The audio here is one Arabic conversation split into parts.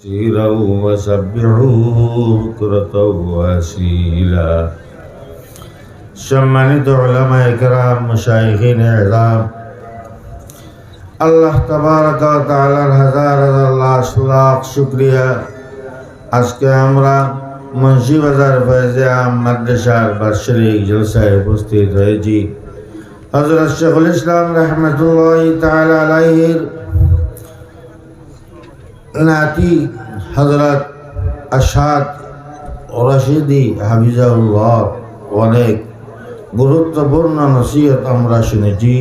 كثيرا وسبحوه بكرة وأسيلا সম্মানিত ওলামা একরাম মুশাইখিন এলাম আল্লাহ তাবারক ওয়া তাআলার হাজার হাজার লাখ লাখ শুকরিয়া আজকে আমরা মুন্সিবাজার ফয়েজে আম মাদ্রাসার বার্ষিক জলসায় উপস্থিত হয়েছি হযরত শেখুল ইসলাম রহমতুল্লাহ তাআলা আলাইহির নাতি হজরত আসাদ রশিদি হাফিজাউল্লাহ অনেক গুরুত্বপূর্ণ নসিহত আমরা শুনেছি।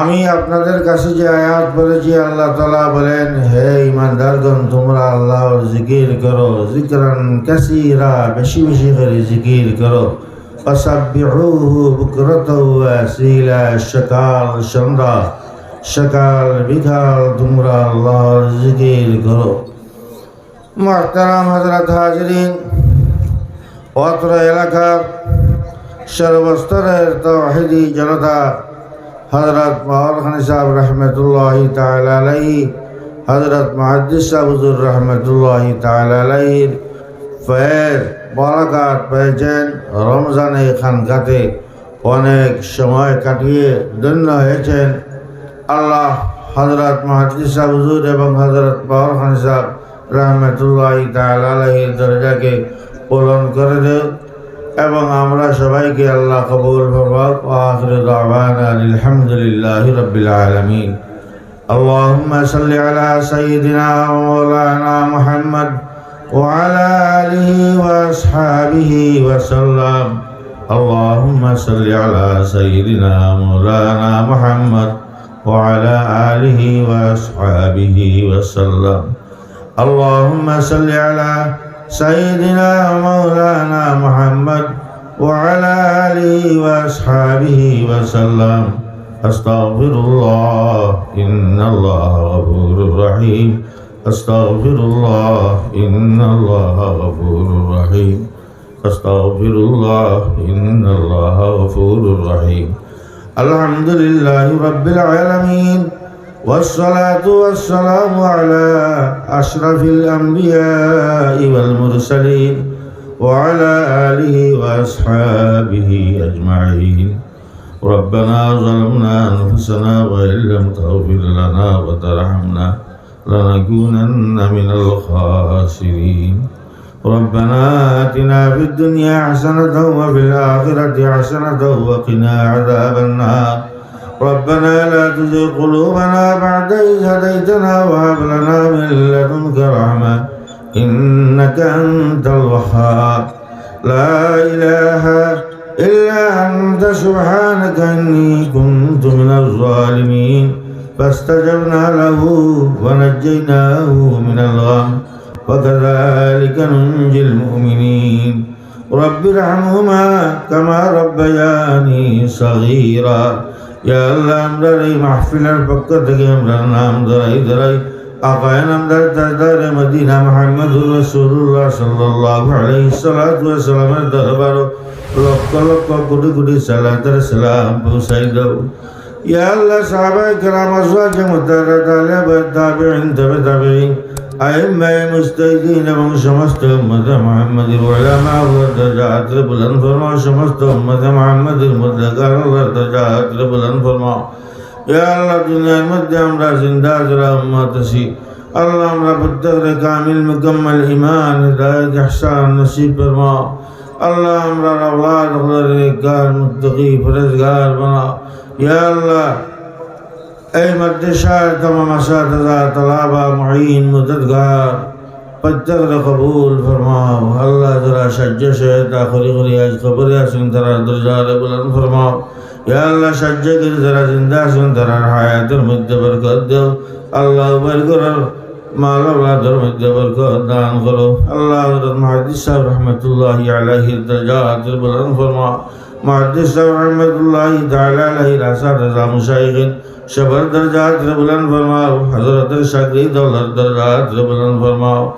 আমি আপনাদের কাছে যে আয়াত বলেছি আল্লাহ তালা বলেন, হে ইমানদারগণ তোমরা আল্লাহর জিকির করো জিকরান কাসিরা, বেশি বেশি করে জিকির করো। বুকরাতাও ওয়া আসীলা সকাল সন্ধ্যা সকাল বিকাল তোমরা আল্লাহর জিকির করো। মহতারাম হজরত হাজরিন, অত্র এলাকার সর্বস্তরের তহিদি জনতা হজরত মাহর খান সাহেব রহমতুল্লাহ তালাই হজরত মাহাদিস সাহুজুর রহমতুল্লাহ তালাইর ফয়েজ বরাকাত পেয়েছেন। রমজানে খানকাতে অনেক সময় কাটিয়ে ধন্য হয়েছেন। আল্লাহ হজরত মাহাদিস সাহুজুর এবং হজরত মাহর খান সাহেব রহমতুল্লাহ তালাইর দরজাকে পূরণ করে দেয় এবং আমরা সবাইকে আল্লাহ কবুল ফরমাক আখির দাওয়ানা আলহামদুলিল্লাহ রাব্বিল আলামিন اللهم صل على سيدنا ومولانا محمد وعلى آله وأصحابه وسلم اللهم صل على سيدنا مولانا محمد وعلى آله وأصحابه وسلم. اللهم صل على سيدنا مولانا محمد وعلى آله وأصحابه وسلم. أستغفر الله إن الله غفور رحيم. أستغفر الله إن الله غفور رحيم. أستغفر الله إن الله غفور رحيم. الحمد لله رب العالمين والصلاة والسلام على أشرف الأنبياء والمرسلين وعلى آله وأصحابه أجمعين. ربنا ظلمنا أنفسنا وإن لم تغفر لنا وترحمنا لنكونن من الخاسرين. ربنا آتنا في الدنيا حسنة وفي الآخرة حسنة وقنا عذاب النار. ربنا لا تزغ قلوبنا بعد إذ هديتنا وهب لنا من لدنك رحمة إنك أنت الوهاب. لا إله إلا أنت سبحانك إني كنت من الظالمين. فاستجبنا له ونجيناه من الغم. وكذلك ننجي المؤمنين رب ارحمهما كما ربياني صغيرا ইয়া আল্লাহ আমরা এই মাহফিলের পক্ষ থেকে আমরা নাম ধরাই ধরাই আকায় নামদার দারদারে মদিনা মোহাম্মদুর রাসূলুল্লাহ সাল্লাল্লাহু আলাইহি সাল্লাতু ওয়া সাল্লামের দরবার লক্ষ লক্ষ কোটি কোটি সালাতের সালাম পৌঁছাই দাও ইয়া আল্লাহ সাহাবায়ে কেরাম আজওয়াজ মুতাহারাত আলে তাবিঈন তাবে তাবিঈন আইম্মায়ে মুস্তাহিদিন এবং সমস্ত উম্মতে মুহাম্মাদের উলামা ও দরজাত বুলন্দ ফরমাও সমস্ত উম্মতে মুহাম্মাদের মুদ্দাকার আল্লাহর দরজাত বুলন্দ ফরমাও ইয়া আল্লাহ দুনিয়ার মধ্যে আমরা জিন্দা যারা উম্মত আছি আল্লাহ আমরা প্রত্যেকের কামিল মুকম্মল ইমান হিদায়াত ইহসান নসিব ফরমাও আল্লাহ আমরা আওলাদ গার মুত্তাকি ফরজগার বানাও ইয়া আল্লাহ এই মাদ্রাসার তমাম আসাদা তলাবা মুঈন মুদদগার প্রত্যেকের কবুল ফরমাও আল্লাহ যারা সাহায্য সহায়তা করি করি আজ খবরে আসেন তারা দরজারে বুলন্দ ফরমাও ইয়া আল্লাহ সাহায্য করে যারা জিন্দা আছেন তারা হায়াতের মধ্যে বরকত দেও আল্লাহ উবার করার মাল আল্লাহর মধ্যে বরকত দান করো আল্লাহ হযরত মুহাদ্দিস সাহেব রাহমাতুল্লাহি আলাইহি দরজাতের বুলন্দ ফরমাও মুহাদ্দিস সাহেব محدث رحمت اللہ تعالی علیہ راسا رضا مشایخن شبر درجات ربلن فرماؤ. حضرت شاگرد دولت درجات ربلن فرماؤ.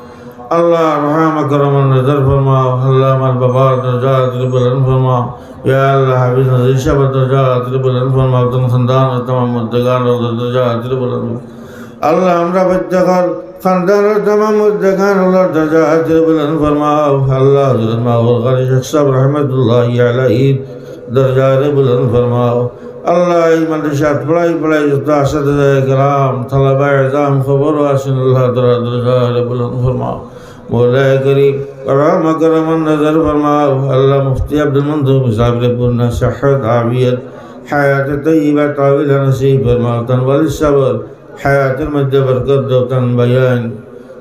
اللہ رحم کرم نظر فرماؤ. اللہ مربار درجات ربلن فرماؤ. یا اللہ حبیث نظر شبر درجات ربلن فرماؤ. تن خندان اور تمام مدگان درجات بلند اللہ ہمرا بچہ خاندان اور تمام مدکان اللہ درجات بلند فرماؤ اللہ حضرت ماغل غری شیخ صاحب رحمت اللہ علیہ درجات بلند فرماؤ اللہ ایمان رشاد پڑھائی پڑھائی جتا صد کرام طلبہ اعظام خبر واسن اللہ درجات بلند فرماؤ مولا کریم کرام کرم نظر فرماؤ اللہ مفتی عبد المنظور صاحب ربنا صحت عافیت حیات طیبہ طاولہ نصیب فرماؤ تنوال الصبر হায়াতের মধ্যে বরকত দৌতান বয়ান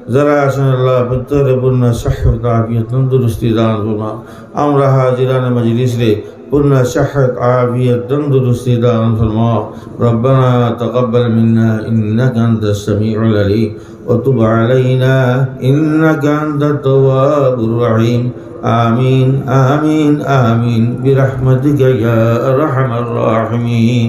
যারা আছেন আল্লাহ প্রত্যেকপূর্ণ সাহত আফিয়ত তন্দুরুস্তি দান ফরমা আমরা হাজিরান মজলিস রে পূর্ণ সাহত আফিয়ত তন্দুরুস্তি দান ফরমা ربنا تقبل منا إنك أنت السميع العليم وتب علينا إنك أنت التواب الرحيم آمين آمين آمين برحمتك يا أرحم الراحمين